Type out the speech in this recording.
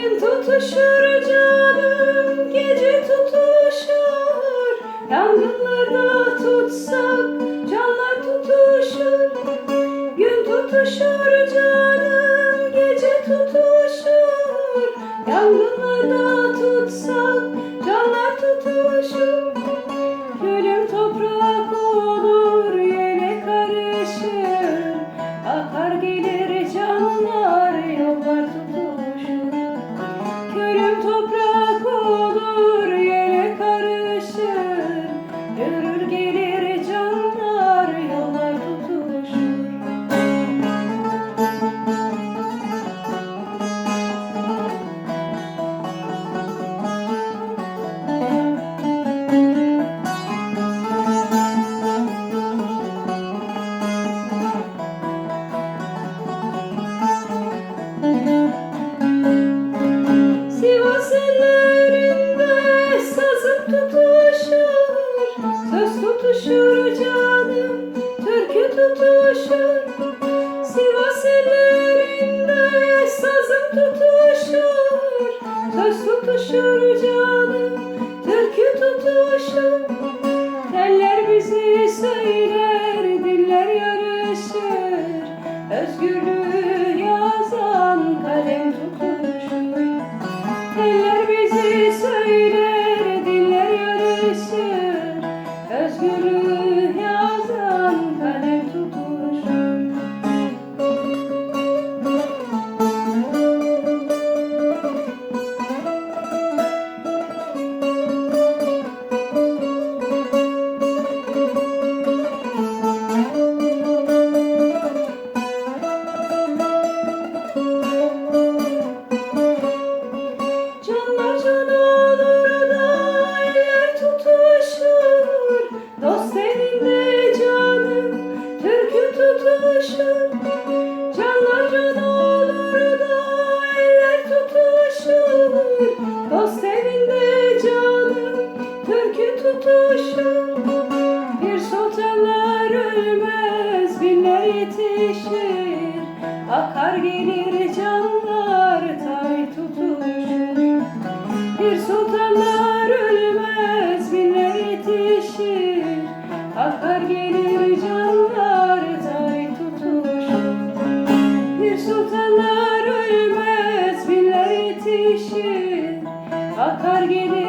gün tutuşur canım gece tutuşur. Yangınlarda tutsak canlar tutuşur. Gün tutuşur canım gece tutuşur. Yangınlarda tutsak canlar tutuşur. Tutuşur canım, türkü tutuşur Sivas ellerinde sazım tutuşur. Söz tutuşur canım, türkü tutuşur Teller bizi söyler, diller yarışır. Özgürlüğü yazan kalem tutuşur tutuşur. Canların eller tutuşur. Dost evinde canım türkü tutuşur. Bir sultanlar ölmez binler yetişir. Akar gelir canlar tay tutuşur. Bir sultanlar ölmez binler yetişir. Akar gelir akar gelir.